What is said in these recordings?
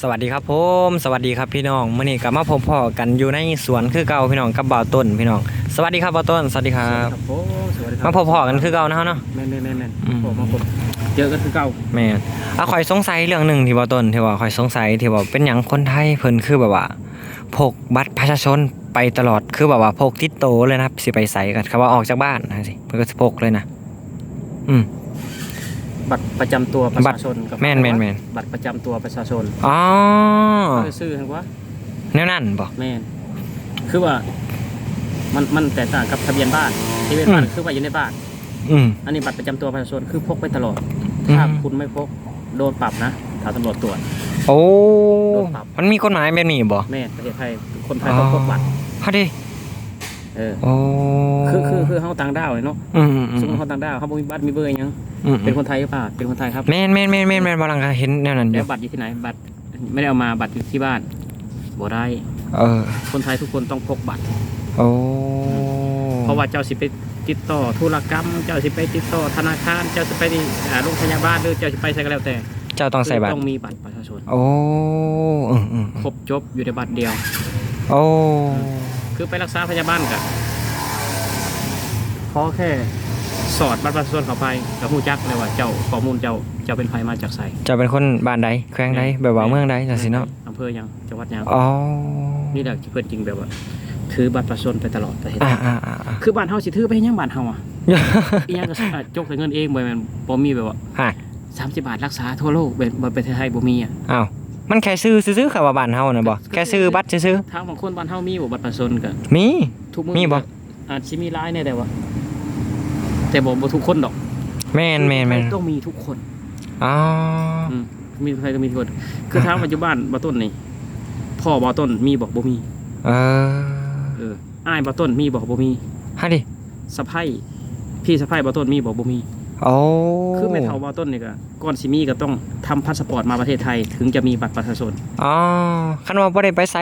สวัสดีครับผมสวัสดีครับพี่น้องมื่อนี้กลับมาพบพ่อกันอยู่ในสวนคือเก่าพี่น้องกับบ่าวต้นพี่น้องสวัสดีครับบ่าวต้นสวัสดีครับครับผมสวัสดีครัมาพบพ่อกันคือเก่านะฮะเนาะแม่นแม่นแม่นแม่นอืมผมมาผมเจอกันคือเก่าแม่นอะข่อยสงสัยเรื่องหนึ่งที่บ่าวต้นที่ว่าข่อยสงสัยที่ว่าเป็นหยังคนไทยเพิ่นคือแบบว่าพกบัตรประชาชนไปตลอดคือแบบว่าพกติดโตวเลยนะครับสิไปใส่กันคำว่าออกจากบ้านนะสิเพิ่นก็สิพกเลยนะ อืม บัตรประจำตัวประบัชาตรชนกับแม่นแม่นแม่น บัตรประจำตัวประชาชนอ๋อเขาจะซื้อให้ว่าแนวนั้นบ่แม่นคือว่า มันมันแตกต่างกับทะเบียนบ้านทะเบียนบ้านอืม คือว่าอยู่ในบ้าน อืม อันนี้บัตรประจำตัวประชาชนคือพกไปตลอด อืม ถ้าคุณไม่พกโดนปรับนะถ้าตำรวจตรวจ โอ้ โดนปรับ มันมีกฎหมายแบบนี้บ่แม่นประเทศไทยคนไทยต้องพกบัตรเฮาดิ เออโอ้คือคือคือเฮาต่างด้าวเลยเนาะอืมอืมอืสมมมติเฮาต่างด้าวเขาบ่มีบัตรมีเบอร์หยังอืมเป็นคนไทยหรือเปล่าเป็นคนไทยครับแม่นแม่นแม่นแม่นแม่นบาลังก็เห็นแนวนั้นอแล้ยู่วบัตรอยู่ที่ไหนบัตรไม่ได้เอามาบัตรอยู่ที่บ้านบ่ได้เออคนไทยทุกคนต้องพกบัตร โอ้เพราะว่าเจ้าสิไปติดต่อธุรกรรม เจ้าสิไปติดต่อธนาคาร เจ้าสิไปที่อ่าโรงพยาบาลหรือเจ้าสิไปใส่ก็แล้วแต่เจ้าต้องใส่บัตรต้องมีบัตรประชาชน โอ้อืมอืมครบจบอยู่ในบัตรเดียว โอ้ คือไปรักษาพยาบาลกับขอแค่สอดบัตรประชาชนเข้าไปกับหูจักเลยว่าเจ้าข้อมูลเจ้าเจ้าเป็นใครมาจากไสเจ้าเป็นคนบ้านใดแขวงใดแบบว่าเมืองใดจังซี่เนาะอำเภอยังจังหวัดยังอ๋อนี่แหละที่เพิ่นจริงแบบว่าถือบัตรประชาชนไปตลอดประเทศอ่าอ่าอ่าอ่าคือบ้านเฮาสิถือไปให้ยังบ้านเฮาอะ อีหยังก็อะจกใส่เงินเองบ่แม่นบ่มีแบบว่าฮะ30 บาทรักษาทั่วโลกเป็นบ่ประเทศไทยบ่มีอะอ้าว มันแค่ซื้อซื้อๆค่ะว่าบ้านเฮาน่ะบ่แค่ซื้อบัตรซื้อทางบางคนบ้านเฮามีบ่บัตรประชาชนก็ๆมี ทุกมื้มีบ่ อาจสิมีหลายแน่แต่ว่าแต่บ่บ่ทุกคนดอกแม่นแม่นแม่นต้องมีทุกคน อ๋ออืมมีใครก็มีทุกคน คือทางปัจจุบันบ่ต้นนี่พ่อบ่ต้นมีบอกบ่มี เออเอออ้ายบ่ต้นมีบอกบ่มีฮะดิสะใภ้พี่สะใภ้บ่ต้นมีบอกบ่มี โอ้คือแม่เฒ่าบ่ต้นนี่ก็ก่อนสิมีก็ต้องทำพาสปอร์ตมาประเทศไทย ถึงจะมีบัตรประชาชน อ๋อคันว่าบ่ได้ไปไส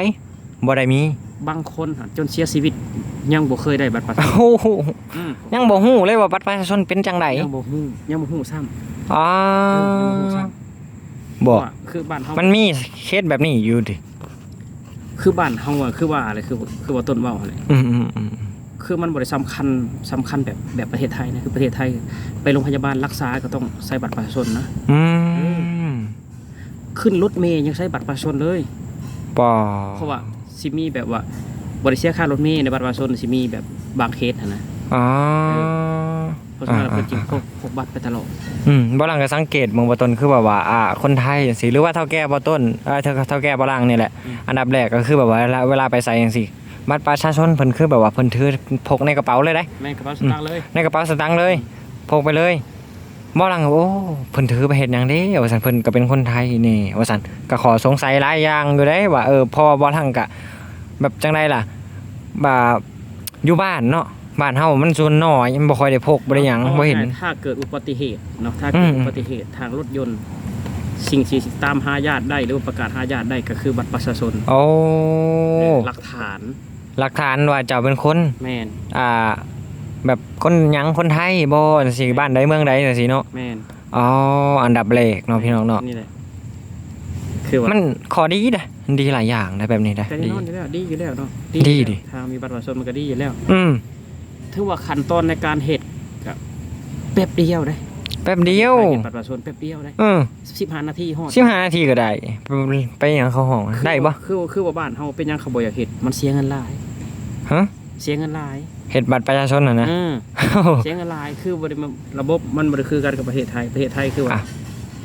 บ่ได้มีบางคนหั่นจนเสียชีวิตยังบ่เคยได้บัตรประชาชนโอ้โหอืมยังบ่ฮู้เลยว่าบัตรประชาชนเป็นจังไดยังบ่ฮู้ยังบ่ฮู้ซ้ำอ๋อเออยังบ่ฮู้ซ้ำบ่ว่าคือบ้านเฮา มันมีเคสแบบนี้อยู่ดิคือบ้านเฮาอะคือว่าอะไรคือคือว่าต้นเว้าอะไรอืมอืมอืม คือมันบ่ได้สำคัญสำคัญแบบแบบประเทศไทยนะคือประเทศไทยไปโรงพยาบาลรักษาก็ต้องใส่บัตรประชาชนนะอืมขึ้นรถเมย์ยังใช้บัตรประชาชนเลยปอเพราะว่าสิมีแบบว่าบริเสียค่ารถเมย์ในบัตรประชาชนสิมีแบบบางเคสอะนะอ๋อเพราะฉะนั้นอ่าเพิ่นจึงพกพกบัตรไปตลอดอืมบ่ลังก็สังเกตเมืองบ่ต้นคือแบบว่าอ่าคนไทยจังซี่หรือว่าเฒ่าแก่บ่ต้นเอ่อเฒ่าเฒ่าแก่บ่ลังนี่แหละ อันดับแรกก็คือแบบว่าเวลาเวลาไปใส่จังซี่ บัตรประชาชนเพิ่นคือแบบว่าเพิ่นถือพกในกระเป๋าเลยได้แม่งกระเป๋าสตางค์เลยในกระเป๋าสตางค์เลย พกไปเลยบ่ลังก็โอ้เพิ่นถือไปเฮ็ดหยังเด้ว่าซั่นเพิ่นก็เป็นคนไทยนี่ว่าซั่นก็ขอสงสัยหลายอย่างอยู่เด้ว่าเออเพอบ่ลังก็แบบจังไดล่ะแบบอยู่บ้านเนาะบ้านเฮามันส่วนน้อยมันบ่ค่อยได้พกบ่ได้หยังบ่เห็นถ้าเกิดอุบัติเหตุเนาะถ้าเกิดอืมอุบัติเหตุทางรถยนต์สิ่งที่ตามหาญาติได้หรือว่าประกาศหาญาติได้ก็คือบัตรประชาชนโอ้หลักฐาน หลักฐานว่าเจ้าเป็นคน แม่นอ่า แบบคนหยังคนไทยบ่จังซี่บ้านใดเมืองใดจังซี่เนาะแม่นอ๋ออันดับแรกเนาะพี่น้องเนาะนี่แหละคือว่ามันขอดีนะมันดีหลายอย่างนะแบบนี้นะแต่แน่ดีนอนอยู่แล้วดีอยู่แล้วเนาะดีอยู่ดิ แล้วทางมีบัตรประชาชนมันก็ดีอยู่แล้วอืมถือว่าขั้นตอนในการเฮ็ดกับแป๊บเดียวได้แป๊บเดียวไปเฮ็ดบัตรประชาชนแป๊บเดียวได้อืม15นาทีฮอดสิบห้านาทีก็ได้ ไปไปหยังเขาห้องอะได้ปะคือคือว่าบ้านเฮาเป็นหยังเขาบ่อยากเฮ็ดมันเสียเงินหลาย ฮะเสียเงินหลายเห็ดบัตรประชาชนอะนะ อืมเสียเงินหลายคือบ่ได้มาระบบมันบ่ได้คือกันกับประเทศไทยประเทศไทยคือว่าอะ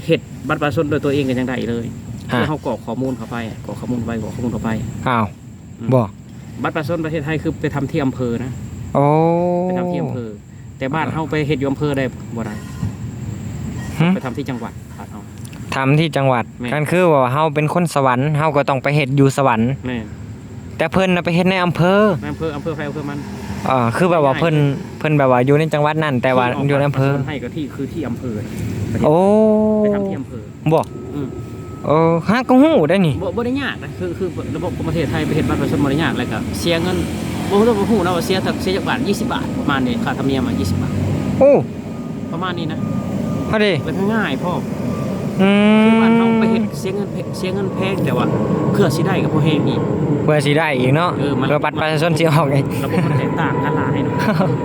เฮ็ดบัตรประชาชนโดยตัวเองก็ยังได้เลยฮะคือเฮากรอกข้อมูลเข้าไปกรอกข้อมูลไปกรอกข้อมูลเข้าไป อ้าวอืมบอกบัตรประชาชนประเทศไทยคือไปทำที่อำเภอนะโอ้ไปทำที่อำเภอ แต่บ้านเฮาไปเฮ็ดอยู่อำเภอได้บ่ได้หึไปทำที่จังหวัดบ้านเฮาทำที่จังหวัดแม่กันคือว่าเฮาเป็นคนสวรรค์เฮาก็ต้องไปเฮ็ดอยู่สวรรค์ แม่น แต่เพิ่นน่ะไปเฮ็ดในอำเภอในอำเภออำเภอใครอำเภอมันอ่าคือแบบว่าเพิ่นเพิ่นแบบว่าอยู่ในจังหวัดนั่นแต่ว่าที่กอยู่ในอำเภอบัตรประชาชนให้ก็ที่คือที่อำเภอนะประเทศโอ้ไปทำที่อำเภอบอกอืมเออฮะก็ฮู้ได้นี่บ่บ่ได้ยากนะคือคือระบบของประเทศไทยไปเฮ็ดบัตรประชาชนบ่ได้ยากอะไรก็เสียเงินบ่รู้บ่ฮู้นะว่าเสียทักเสียจักบาท20 บาทประมาณนี้ค่าธรรมเนียมอะ20 บาทโอ้ประมาณนี้นะเฮาดิแล้วก็ง่ายพ่อ อืคือบ้านเฮาไปมเฮ็ดเสียเงินแพเสียเงินแพงแต่ว่าเพื่อสิได้ก็บ่แฮงอีก เพื่อสิได้อีกเนาะเออมัน เพื่อบัตรประชาชนสิออกอีก ระบบมันแตกต่างกันหลายเนาะ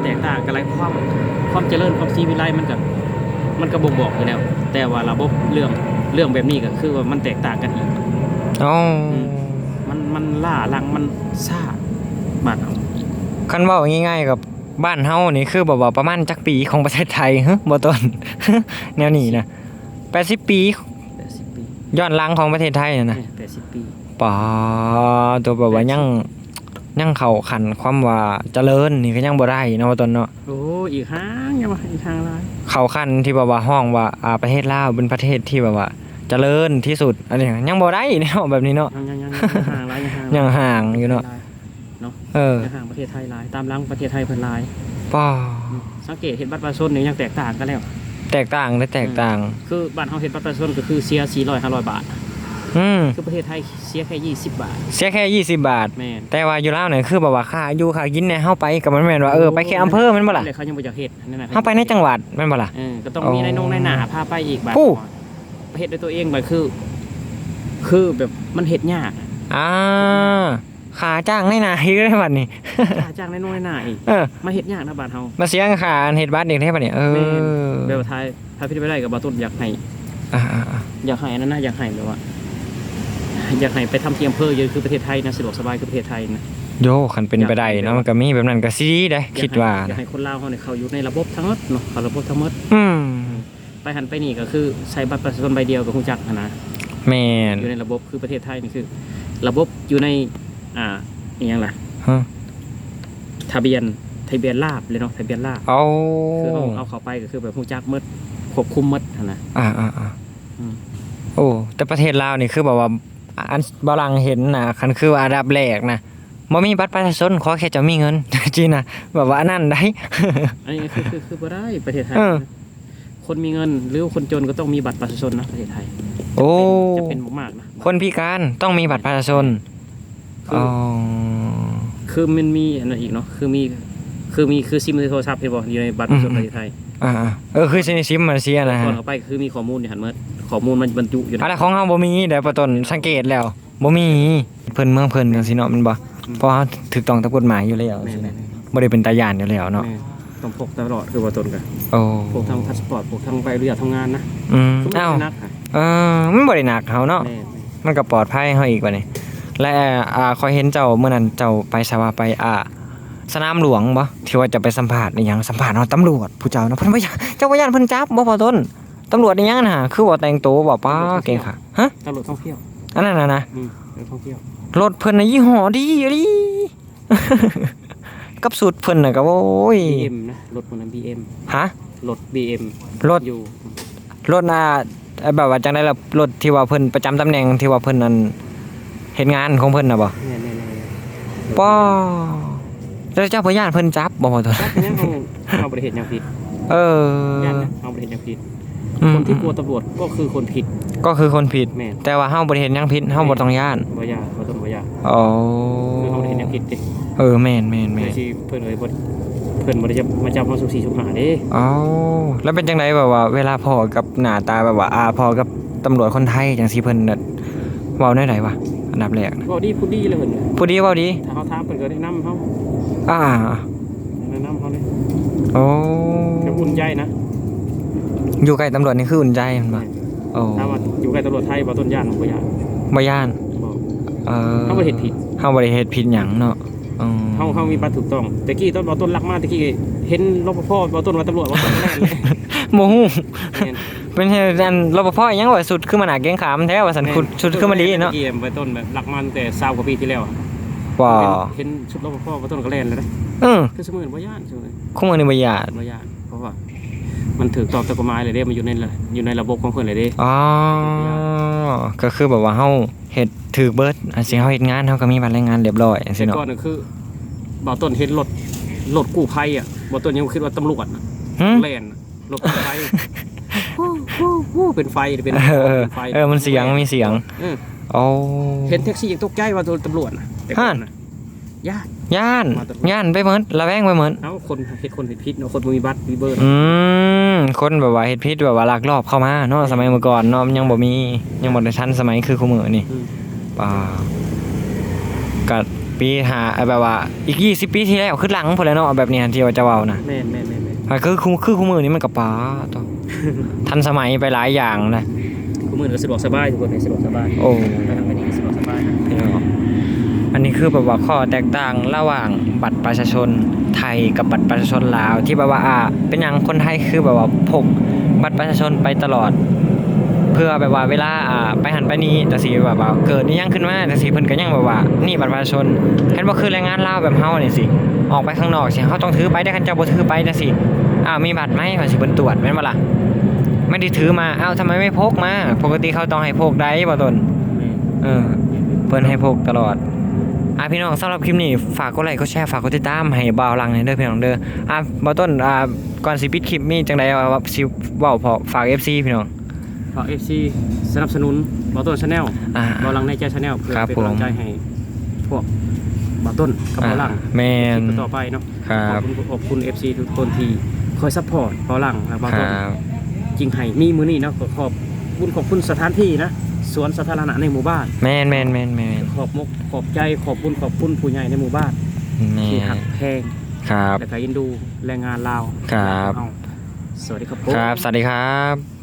แตกต่างกันหลายความความเจริญความชีวิไลมันก็มันก็บ่งบอกอยู่แล้ว แต่ว่าระบบเรื่องเรื่องแบบนี้ก็คือว่ามันแตกต่างกันอีกอ๋อมันมันล่าหลังมันซ่าบ้านเฮาคันเว้าง่ายๆกับบ้านเฮานี่คือแบบว่าประมาณจักปีของประเทศไทยฮะบ่ต้น แนวนี้นะ 80ปี80ปีย้อนหลังของประเทศไทยน่ะนะเออ80ปีป๋าตัวแบบว่ายังยังเข้าขันความว่าเจริญนี่ก็ยังบ่ได้เนาะว่าต้นเนาะโอ้อีกห้างยังว่าอีกทางหลายเข้าขั้นที่แบบว่าห้องว่าอ่าประเทศลาวเป็นประเทศที่แบบว่า เจริญที่สุดอันนี้ยังบ่ได้เนาะแบบนี้เนาะยังยังยังยังห่างหลายยังห่างยังห่างอยู่เนาะหลเออยังห่างประเทศไทยหลายตามหลังประเทศไทยเพิ่นหลายป้าสังเกตเห็นบัตรประชาชนนี่ยังแตกต่างกันแล้ว แตกต่างได้แตกต่าง คือบ้านเฮาเห็นบัตรประชาชนก็คือเสีย400 500 บาท อืมคือประเทศไทยเสียแค่20 บาท เสียแค่ 20 บาท แม่นแต่ว่าอยู่ลาวเนี่ยคือแบบว่าค่าอยู่ค่ากินเนี่ยเฮาไปก็มันแม่นว่าเออไปแค่อำเภอแม่นบ่ล่ะเลยเขายังบ่อยากเฮ็ดนั่นน่ะเฮาไปในจังหวัดแม่นบ่ล่ะเออก็ต้องอ๋อมีในนงในหน้าพาไปอีกบาทผู้ไปเฮ็ดด้วยตัวเองบ่คือ คือแบบมันเฮ็ดยากอ่า ขาจ้างในนาอีกได้บัดนี้ค่าจ้างในนงในหน้าอีกเออ มาเฮ็ดยากนะบ้านเฮามาเสียค่าเฮ็ดบัตรอีกได้บัดนี้เอแม่อแบบว่าทายถ้าพี่ไปได้กับบ่ต้นอยากให้อ่าอ่าอ่าอยากให้นั่นนะอยากให้แบบว่าอยากให้ไปทำที่อำเภอเยอะคือประเทศไทยนะสะดวกสบายคือประเทศไทยนะ โยคันเป็นไปได้เนาะมันก็มีแบบนั้นก็สิดีได้คิดว่าอยากนะให้คนลาวเขาเนี่ยเขาอยู่ในระบบทั้งหมดเนาะเขาระบบทั้งหมดอืมไปหันไปนี่ก็คือใช้บัตรประชาชนใบเดียวกับคุณจักรนะแม่นอยู่ในระบบคือประเทศไทยนี่คือ ระบบอยู่ใน อ่าอหยังล่ะฮะทะเบียนทะเบียนลาบเลยเนาะทะเบียนลาบเอาคือเอาเอาเข้าไปก็คือแบบคุณจักรหมดควบคุมหมดนะอ่าอ่าอ่าอืมโอ้แต่ประเทศลาวนี่คือแบบว่าอันบาลังเห็นนะคันคือว่าอันดับแรกนะบ่มีบัตรประชาชนขอแค่เจะมีเงินจริงนะแบบว่าอันนั้นได้ อันนี้คือคือคือบ่ได้ประเทศไทยเออ คนมีเงินหรือคนจนก็ต้องมีบัตรประชาชนนะประเทศไทยโอ้ จะเป็นมากๆนะ คนพิการต้องมีบัตรประชาชนคื ออ๋อคือมันมีอันนั้นอีกเนาะคือมีคือมีคือซิมในโทรศัพท์เห็นบ่อยู่ในบัตรประชาชนประเทศไทยอ่าอ่าเออคือซินิซิมมันเสียนะก่อฮะนเข้าไปคือมีข้อมูลอยู่หันเมื่อข้อมูลมันบรรจุอยู่อะไรของเฮาบ่มีเดี๋ยวประตนสังเกตแล้วบ่มีเพิ่นเมืองเพิ่นจังซี่เนาะแมันบ่เพราะเฮาถูกต้องตามกฎหมายอยู่แล้วแม่ใช่ไหมนบ่ได้เป็นตาย่านอยู่แล้วๆเนาะแม่ต้องพกตลอดคือว่าตนกันโอ้พกทั้งพาสปอร์ตพกทั้งใบอนุญาตทำงานนะอืมคือมันอ้าวไม่นักค่ะเออมันบ่ได้หนักเฮาเนาะแม่นมันก็ปลอดภัยเฮาอีกว่านี่ และอ่าขอยเห็นเจ้าเมื่อนั้นเจ้าไปสว่าไปอ่าสนามหลวงบ่ที่ว่าจะไปสัมภาษณ์อีหยังสัมภาษณ์เนาะตำรวจผู้เจ้าเนาะเพิ่นบ่อยากเจ้าบ่ย่านเพิ่นจับบ่พอต้นตำรวจอีหยังน่ะคือว่าแต่งตัวบ่ป้าเก่งค่ะฮะตำรวจท่องเที่ยวอันนั้นน่ะนะอืมตำรวจท่องเที่ยวรถเพิ่นน่ะยี่ห้อดีอีหลีกับสูตรเพิ่นน่ะก็โอ้ย BM นะรถมันนั้น BM ฮะ รถ BM รถ อยู่รถน่ะเอ่อแบบว่าจังได๋ล่ะรถที่ว่าเพิ่นประจำตำแหน่งที่ว่าเพิ่นนั่น เฮ็ดงานของเพิ่นนะบ่แน่ๆป้อแล้วเจ้าพย่านเพิ่นจับบ่พอต้นๆจักรยังเอาเอาบริเหตุอย่างผิดเออ ย่านนะเอาบริเหตุอย่างผิด อืมคนที่กลัวตำรวจก็คือคนผิดก็คือคนผิด แม่นแต่ว่าเฮาบ่ได้เห็นหยังผิดเฮาบ่ต้องย่านบ่ยากบ่ต้องบ่ยากอ๋อคือเขาบริเหตุอย่างผิดดิเออแม่นแม่นแม่เพื่นอที่เพิ่นเอ่ยบ่เพิ่นบ่ได้จะมาจับมาสุสีสุขหาเด้อ๋อแล้วเป็นจังไดแบบว่า เวลาพอกับหน้าตาแบบว่าอาพอกับตำรวจคนไทยจังซี่เพิ่นน่ะเว้าได้ไดวะ อันดับแรกนะบ่ดีผู้ดีเลยเพิ่นผู้ดีเว้าดีถ้าเขาถามเพิ่นก็แนะนำเขาอ่าแนะนำเขาเลยโอ้ก็อุ่นใจนะอยู่ใกล้ตำรวจนี่คืออุ่นใจแมันบ่โอ้ถ้าว่าอยู่ใกล้ตำรวจไทยบ่ต้นย่านบ่ยากบ่ย่านบ่เออเขาบ่เฮ็ดผิดเฮาบ่ได้เฮ็ดผิดหยังเนาะอืมเฮาเฮามีบัตรถูกต้องแต่กี้ต้นบ่ต้นรักมาแต่กี้เห็นรปภบ่ต้นว่าตำรวจบ่ต้นแล่นเลยบ่ฮู้แม่น เป็นเหตุอันรปภอีหยังว่าสุดคือมันหนาเกรงขามแท้ว่าสันคุณชุดคือมันดีเนาะเกมไปต้นแบบหลักมันแต่ซาวกว่าปีที่แล้วอะว้าเห็นเห็นชุดรปภไปต้นก็เล่นเลยนะเออคือสมือนบ่ย่านสมือนคงอันนี้บ่ยานบ่ย่านเพราะว่ามันถือตอบตะกฎหมายเลยเด้มันอยู่ในอยู่ในระบบของเพิ่นเลยเด้อ๋อก็คือแบบว่าเฮาเฮ็ดถือเบิดอันสิเฮาเฮ็ดงานเฮาก็มีบัตรแรงงานเรียบร้อยจังแต่ซี่เนาะก่อนน่ะคือบ่ต้นเห็นรถรถกู้ภัยอะบ่ต้นยังคิดว่าตำรวจน่ะหึแล่นน่ะรถกู้ภัย ฮู้ฮู้ฮู้เป็นไฟเป็นเออป็นไฟเออมันเสียงมีเสียงเออโอ้เห็นแท็กซี่ยังตกใจว่าโดนตำรวจน่ะแต่ก่อนน่ะย่านย่านมาตำรวจย่านไปเหมือนระแวงไปเหมือนเอ้าคนเฮ็ดคนเฮ็ดผิดเนาะคนบ่มีบัตรมีเบอร์อืมคนแบบว่าเฮ็ดพิษแบบว่าลักลอบเข้ามาเนาะสมัยเมื่อก่อนเนาะมันยังบ่มียังบ่ได้ทันสมัยคือคุมื้อนี่อืมป่าก็ปีหาแบบว่าอีก20ปีที่แล้วคือหลังพุ่นแหล้วเนาะแบบนี้ที่ว่าจะเว้านะ แม่นแม่นแม่นแม่นอ่าคือคือคือคุมื้อนี้มันก็ป๋าต่อ ทันสมัยไปหลายอย่างนะกูมือก็สะดวกสบายทุกคนเนี่ยสะดวกสบายโอ้ไปทางไปนี่สะดวกสบายพี่น้องอันนี้คือแบบว่าข้อแตกต่างระหว่างบัตรประชาชนไทยกับบัตรประชาชนลาว ที่แบบว่าอ่าเป็นอย่างคนไทยคือแบบว่าพกบัตรประชาชนไปตลอด เพื่อแบบว่าเวลาอ่าไปหันไปนี้แต่สิแบบว่าเกิดนี่ยังขึ้นมาแต่สิเพิ่นก็ยังแบบว่า นี่บัตรประชาชนเห็นบ่คือแรงงานลาวแบบเฮานี่สิออกไปข้างนอกสิเฮาต้องถือไปได้คันเจ้าบ่ถือไปจังซี่อ้าวมีบัตรไหมว่าสิเพิ่นตรวจแม่นบ่ล่ะ ไม่ได้ถือมาอ้าวทำไมไม่พกมา ปกติเขาต้องให้พกได้บ่ตนแม่นเออเพิ่นให้พกตลอดอะพี่น้องสำหรับคลิปนี้ฝากกดไลค์กดแชร์ฝากกดติดตามให้บ่าวหลังหน่อยเด้อพี่น้องเด้ออะบ่ต้นอ่าก่อนสิปิดคลิปมีจังไดว่าสิเว้าพอฝาก FC พี่น้องฝาก FC สนับสนุนบอต้นชาแนลอ่าบอลังในใจชาแนลเพื่อครับเป็นกำลังผมใจให้พวกบอต้นกับบอลังแม่นคลิปต่อไปเนาะครัขอบบคุณขอบคุณ FC ทุกคนที่คอยซัพพอร์ตบอลังและบอคต้นรับ จริงให้มีมือนี้เนาะก็ขอบคุณขอบคุณสถานที่นะสวนสาธารณะในหมู่บ้านแม่นแม่นแม่นแม่นขอบมกขอบใจขอบคุณขอบคุณผู้ใหญ่ในหมู่บ้านแม่ที่หันกแพงครับ และก็ยินดูแรงงานลาวครับ เอาสวัสดีครับผม ครับ สวัสดีครับ